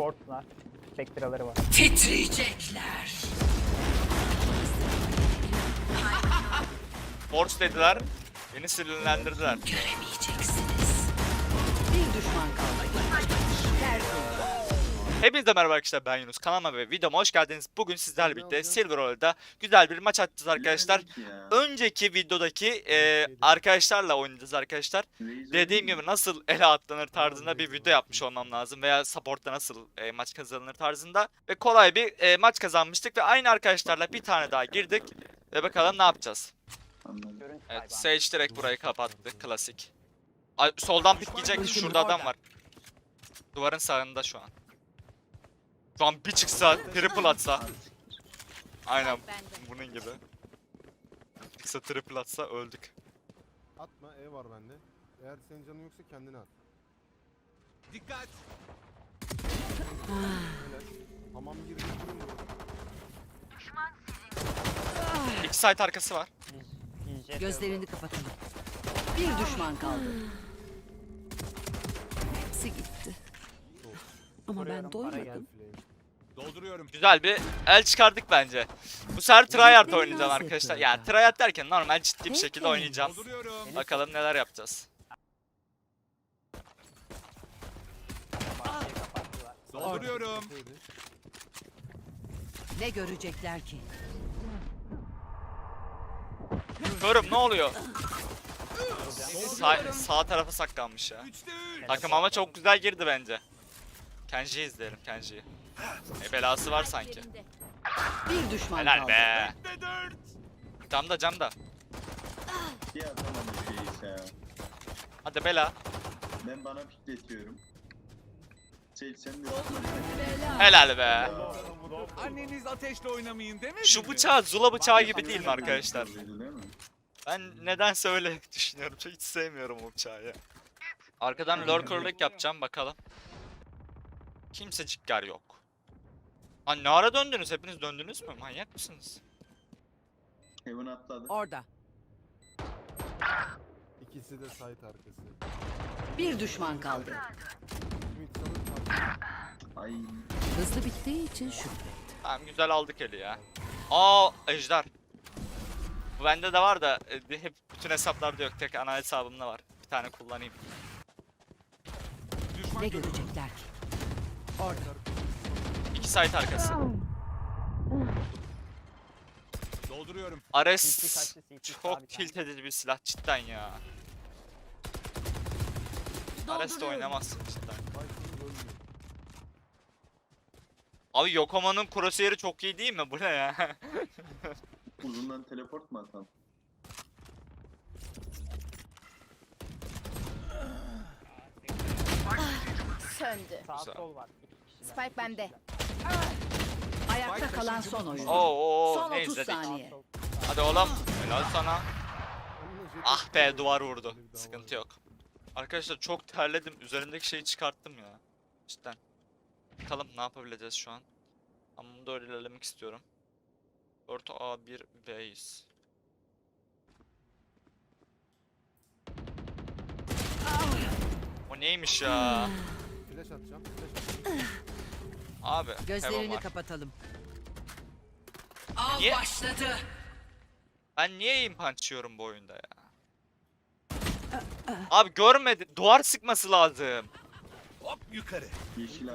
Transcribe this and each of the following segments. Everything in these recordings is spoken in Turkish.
Fort'lar. Spectre'ları var. Titriyecekler. Force dediler. Beni sinirlendirdiler. Göremeyeceksiniz. Bir düşman kaldı. Hepinize merhaba arkadaşlar ben Yunus kanalıma ve videoma hoş geldiniz. Bugün sizlerle birlikte Silver Roll'da güzel bir maç atacağız arkadaşlar. Önceki videodaki e, arkadaşlarla oynayacağız arkadaşlar. Dediğim gibi nasıl ele atlanır tarzında bir video yapmış olmam lazım veya support'ta nasıl e, maç kazanılır tarzında. Ve kolay bir e, maç kazanmıştık ve aynı arkadaşlarla bir tane daha girdik. Ve bakalım ne yapacağız. Evet. Sage direkt burayı kapattı klasik. Ay, soldan pikleyecek şurada adam var. Duvarın sağında şu an. Şu an bir çıksa triple atsa. Aynen bunun gibi. Çıksa triple atsa öldük. Atma E var bende. Eğer senin canın yoksa kendine at. Dikkat! Tamam gir gir gir. İki site arkası var. Gözlerini kapatalım. Bir düşman kaldı. Hepsi gitti. Ama ben doymadım. Dolduruyorum. Güzel bir el çıkardık bence. Bu sefer tryhard oynayacağım arkadaşlar. yapıyorlar. Yani tryhard derken normal ciddi bir şekilde oynayacağım. Dolduruyorum. Bakalım neler yapacağız. Dolduruyorum. Ne görecekler ki? Görüm ne oluyor? Sağ, sağ tarafa saklanmış ya. Takım ama çok güzel girdi bence. Kenji'yi izleyelim Kenji'yi. E belası var sanki. Bir düşman Helal kaldı. be. Camda camda. Bir atamadım şeyi ya. Hadi bela. Ben bana pikletiyorum. Şey sen de Helal be. Anneniz ateşle oynamayın demedi Şu mi? bıçağı Zula bıçağı gibi değil mi arkadaşlar? Ben nedense öyle düşünüyorum. Çok hiç sevmiyorum o bıçağı ya. Arkadan lurkerlık yapacağım bakalım. Kimsecikler yok. Lan ne ara döndünüz? Hepiniz döndünüz mü? Manyak mısınız? Heaven atladı. Orada. İkisi de site arkası. Bir düşman kaldı. Ümit sanırım at- Ay Hızlı bittiği için şükret. Tamam güzel aldık eli ya. Aa ejder. Bu bende de var da e, hep bütün hesaplarda yok. Tek ana hesabımda var. Bir tane kullanayım. Düşman Ne görecekler ki? İki site arkası. Dolduruyorum. Ares çok tilt edici bir silah cidden ya. Ares de oynamazsın cidden. Abi Yokomo'nun crosshair'ı çok iyi değil mi? Bu ne ya? uzundan teleport mu atalım? Söndü. Sağ sol var. Spike bende. Ayakta kalan son oyun. Oo, oo Son ne 30 izledik? Saniye. Hadi oğlum. Helal sana. Ah be duvar vurdu. Sıkıntı yok. Arkadaşlar çok terledim. Üzerimdeki şeyi çıkarttım ya. Cidden. Bakalım ne yapabileceğiz şu an. Ama bunu da öyle ilerlemek istiyorum. 4 A1 base. O neymiş ya? Flash atacağım. Flash atacağım. Abi. Gözlerini var. kapatalım. Av Niye? başladı. Ben niye aim punch yiyorum bu oyunda ya? Abi görmedi. Duvar sıkması lazım. Hop yukarı. Yeşil.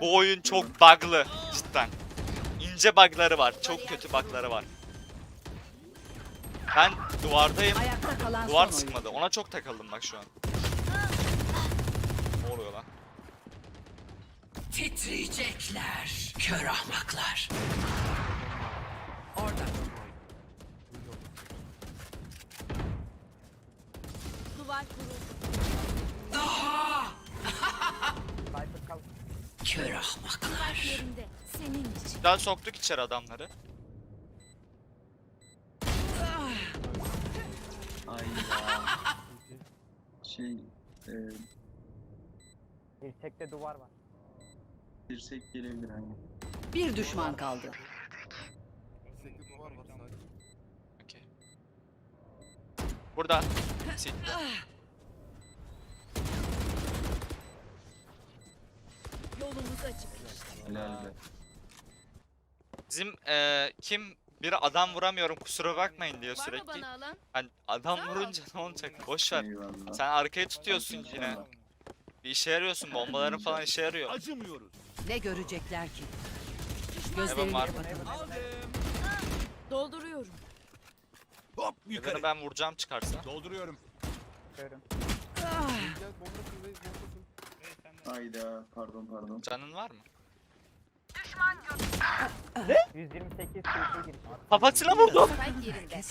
Bu oyun çok bug'lı cidden. İnce bug'ları var. Çok kötü bug'ları var. Ben duvardayım. Ayakta kalan Duvar son oyun. sıkmadı. Ona çok takıldım bak şu an. Ne oluyor lan? Titriyecekler. Kör ahmaklar. Orada. Duvar kuruldu. Kal. Kör ahmaklar. Yerinde. Senin için. Güzel soktuk içeri adamları. Ay ya. Şey e, Bir tekte duvar var. Dirsek gelebilir hani. Bir düşman kaldı. Sekli duvar var sadece. Okey. Burada. Yolumuz açık. Helal be. Bizim eee kim biri adam vuramıyorum kusura bakmayın diyor Var mı sürekli. bana alan? Hani adam vurunca ne olacak? Boş ver. Eyvallah. Sen arkayı tutuyorsun yine. Bir işe yarıyorsun. Bombaların falan işe yarıyor. Acımıyoruz. Ne görecekler ki? Heaven Gözlerini var. Aldım. Dolduruyorum. Hop yukarı. Yukarı ben vuracağım çıkarsa. Dolduruyorum. Görüm. Bombasın. Hayda pardon pardon. Canın var mı? 128 CT giriş. Kafasına vurdum. Spike yerinde.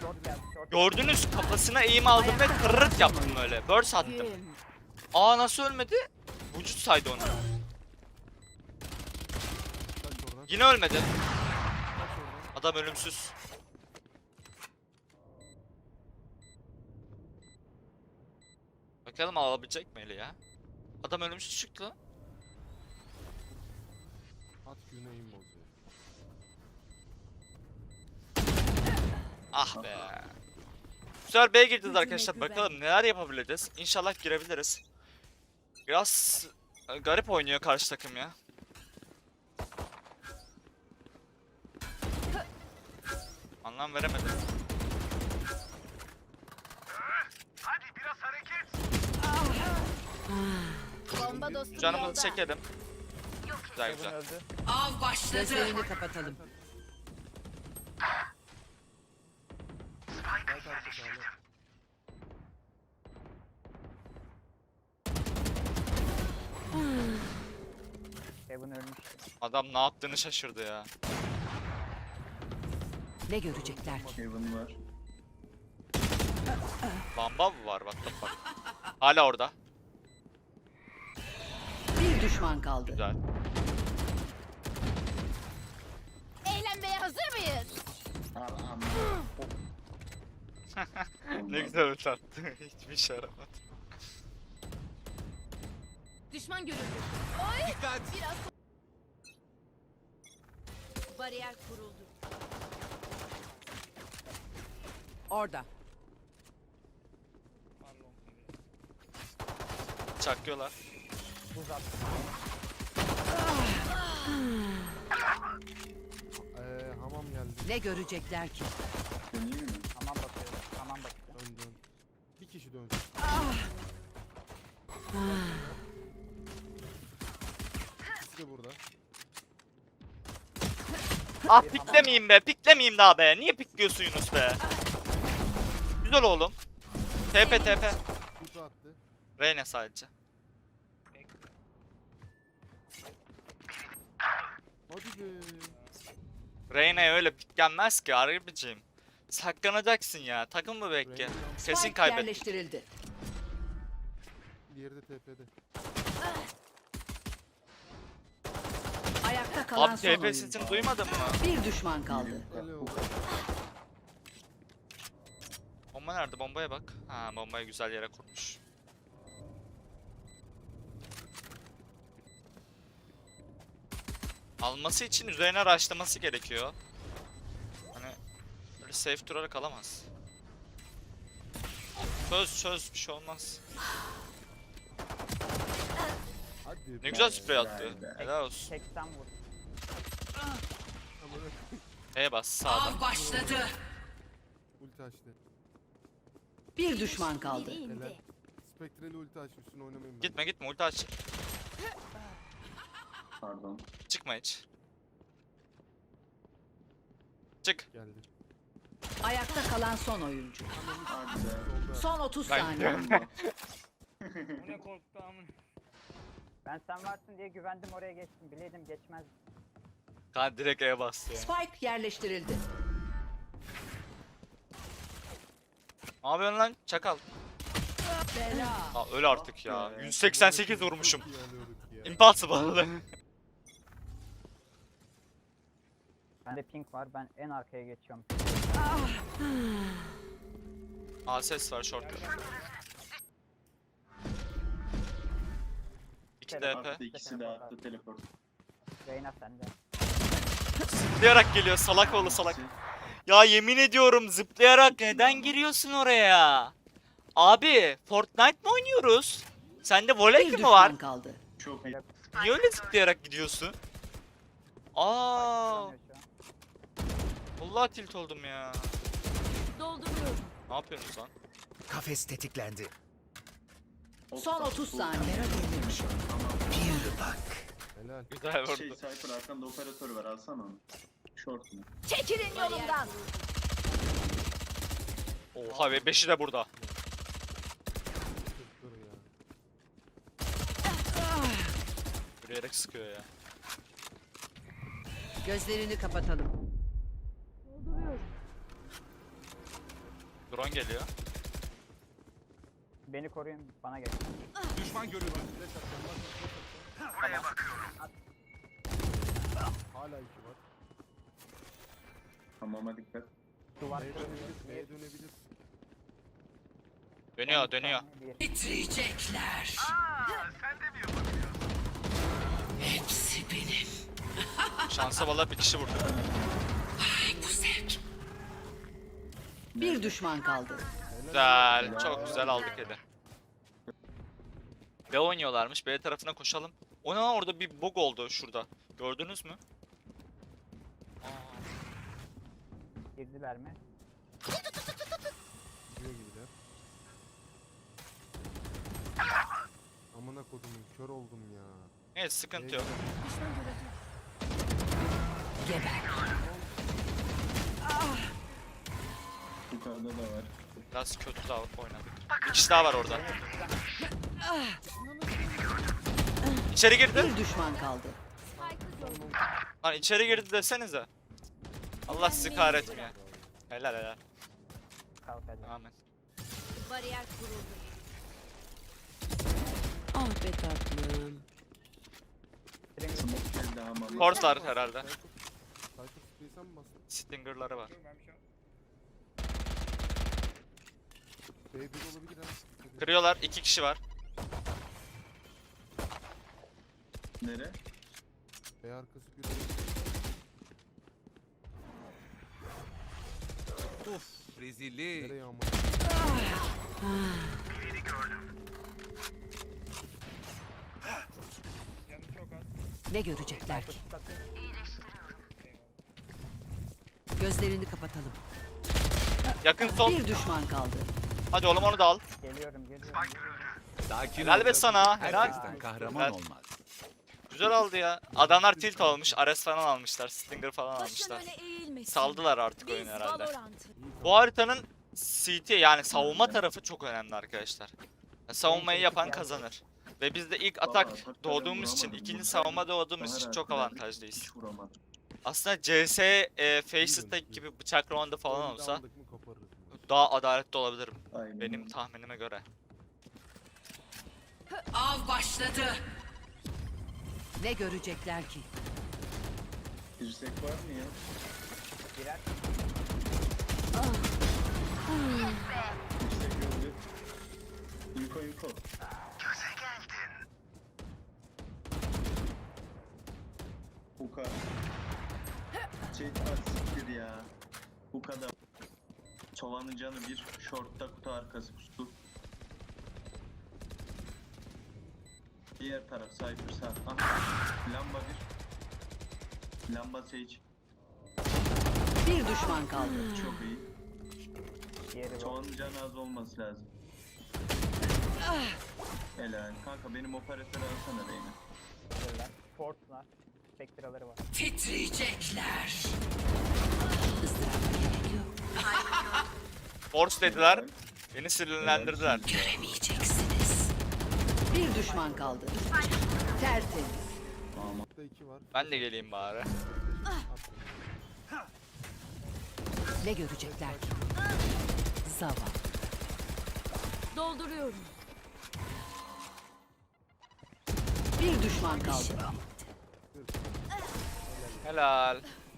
Short geldi. Short. Gördünüz kafasına eğim aldım ve kırırt yaptım öyle. Burst attım. Aa nasıl ölmedi? Vücut saydı onu. Yine ölmedi. Adam ölümsüz. Bakalım alabilecek mi eli ya? Adam ölümsüz çıktı lan. At güneyim bozuyor. Ah be. Sefer B'ye gireceğiz arkadaşlar. Bakalım neler yapabileceğiz. İnşallah girebiliriz. Biraz e, garip oynuyor karşı takım ya. Anlam veremedim. Bomba dostum Canımızı yolda. çekelim. Güzel güzel. Av başladı. Gözlerini kapatalım. Kaç arkası Heaven ölmüş. Adam ne yaptığını şaşırdı ya. Ne görecekler ki? Heaven var. Bamba mı var bak bak bak. Hala orada. Bir düşman kaldı. Güzel. Eğlenmeye hazır mıyız? Ne güzel ulti attı. Hiçbir şey yaramadı. Düşman görüldü. Oy! Dikkat. Biraz Bariyer kuruldu. Orada. Çakıyorlar. Buz attı. Ee, hamam geldi. Ne görecekler ki? Tamam bakıyorum. Tamam bakıyorum. Dön dön. Bir kişi dönsün. İkisi de burada. Ah piklemeyeyim be. Piklemeyeyim daha be. Niye pikliyorsun Yunus be? Güzel oğlum. TP TP. Kutu attı. Reyne sadece. Hadi be. Reyna'ya öyle piklenmez ki harbicim. Saklanacaksın ya. Takım mı bekle? Reyna Kesin Spike kaybet. yerleştirildi. Diğeri de TP'de. Ayakta kalan Abi son TP oyuncu. sesini duymadın mı? Bir düşman kaldı. Bomba nerede? Bombaya bak. Ha bombayı güzel yere kurmuş. Alması için üzerine rushlaması gerekiyor. Hani böyle safe durarak alamaz. Çöz çöz bir şey olmaz. Ne güzel sprey attı. Helal olsun. 80 vur. Amına E bas sağda. Av başladı. Ulti açtı. Bir düşman kaldı. Helal. Spektreli ulti aç üstüne oynamayın ben. Gitme gitme ulti aç. Pardon. Çıkma hiç. Çık. Geldi. Ayakta kalan son oyuncu. Hadi be. Solda. Son 30 Ben- saniye. Ben sen varsın diye güvendim oraya geçtim. Bileydim geçmez. Kan direkt E bastı ya. Spike yerleştirildi. Ne yapıyorsun lan? Çakal. Bela. Aa öl artık ya. 188 vurmuşum. Çok iyi alıyorduk ya. Impossible. Bende pink var. Ben en arkaya geçiyorum. Aa ses var short. 2 DP. Attı ikisi de attı teleport. Reyna sende. Zıplayarak geliyor salak oğlu salak. Ya yemin ediyorum zıplayarak neden giriyorsun oraya? Abi Fortnite mi oynuyoruz? Sende voley mi var? kaldı. Çok iyi. Niye öyle zıplayarak gidiyorsun? Aa, an. vallahi tilt oldum ya. Dolduruyorum. Ne yapıyorsunuz lan? Kafes tetiklendi. Son 30 saniye. Bir bak. Helal. Güzel vurdu. Şey Cypher arkanda operatör var alsana onu. Short mu? Çekilin yolumdan. Oha ve 5'i de burada. Dur ya. Yürüyerek sıkıyor ya. Gözlerini kapatalım. Drone geliyor. Beni koruyun bana gel. Düşman görüldü. Flash atacağım bak. Flash atacağım. Hala iki var. Hamama dikkat. Duvar B'ye dönebilir. B'ye dönebilir. Dönüyor dönüyor. Bir. Titriyecekler. Hepsi benim. Şansa valla bir kişi vurdu. Bu zevk. Bir düşman kaldı. Güzel. Çok güzel aldık eli. B oynuyorlarmış. B tarafına koşalım. O ne lan orada bir bug oldu şurada. Gördünüz mü? Aa, Girdiler mi? Gidiyor gibiler. Amına kodumun kör oldum ya. Evet sıkıntı yok. Geber. Yukarıda da var. Biraz kötü daha oynadık. Bir kişi daha var orada. İçeri girdi. Bir düşman kaldı. Lan içeri girdi desenize. Allah sizi kahretmiyor. Helal helal. Kalk hadi. Amin. Bariyer kuruldu. Ah be tatlım. Horse'lar herhalde. Sen mi bastın? Stinger'ları var. B1 olabilir ha. Dikkat edin. Kırıyorlar. iki kişi var. Nere? B arkası bir Uf rezillik. Nereye ama? Ne görecekler ki? Gözlerini kapatalım. Yakın son. Bir düşman kaldı. Hadi oğlum onu da al. Geliyorum geliyorum. Sakin Helal be sana. Helal. Herkesten kahraman Helal. olmaz. Güzel aldı ya. Adamlar tilt olmuş. Ares falan almışlar. Stinger falan Başın almışlar. eğilmesin. Saldılar artık Biz oyunu herhalde. Bu haritanın CT yani savunma tarafı çok önemli arkadaşlar. Savunmayı yapan kazanır. Ve biz de ilk atak doğduğumuz için, ikinci savunma doğduğumuz için çok avantajlıyız. Aslında CS, e, Face Attack gibi bıçak round'u falan olsa daha adaletli olabilirim Aynen. benim tahminime göre. Av başladı. Ne görecekler ki? Girsek var mı ya? Girer. Girsek öldü. Info info. Huka. Şey ah, siktir ya. Huka'da. Sovanın canı bir. Short'ta kutu arkası kustu. Diğer taraf Cypher sağ. Ah. Lamba bir. Lamba Sage. Bir düşman kaldı. Çok iyi. Diğeri. Sovanın canı az olması lazım. Helal. Kanka benim operatörü alsana Reyna. Fort'lar. Spectre'ları var. Titriyecekler. Gerek yok. Force dediler, beni sinirlendirdiler. Göremeyeceksiniz. Bir düşman kaldı. Tertemiz. Burada iki var. Ben de geleyim bari. Ne görecekler ki? Zavallı. Dolduruyorum. Bir düşman kaldı. Helal.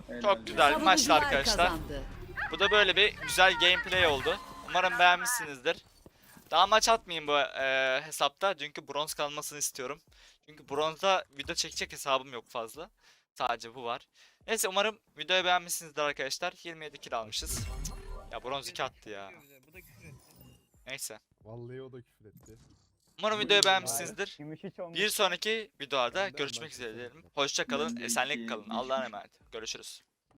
Helal. Çok güzel bir maçtı Savunucular arkadaşlar. kazandı. Bu da böyle bir güzel gameplay oldu. Umarım beğenmişsinizdir. Daha maç atmayayım bu e, hesapta çünkü bronz kalmasını istiyorum. Çünkü bronzda video çekecek hesabım yok fazla. Sadece bu var. Neyse umarım videoyu beğenmişsinizdir arkadaşlar. 27 kill almışız. Ya bronz 2 attı ya. Neyse. Vallahi o da küfür etti. Umarım videoyu beğenmişsinizdir. Bir sonraki videoda görüşmek üzere diyelim. Hoşça kalın, esenlik kalın. Allah'a emanet. Görüşürüz.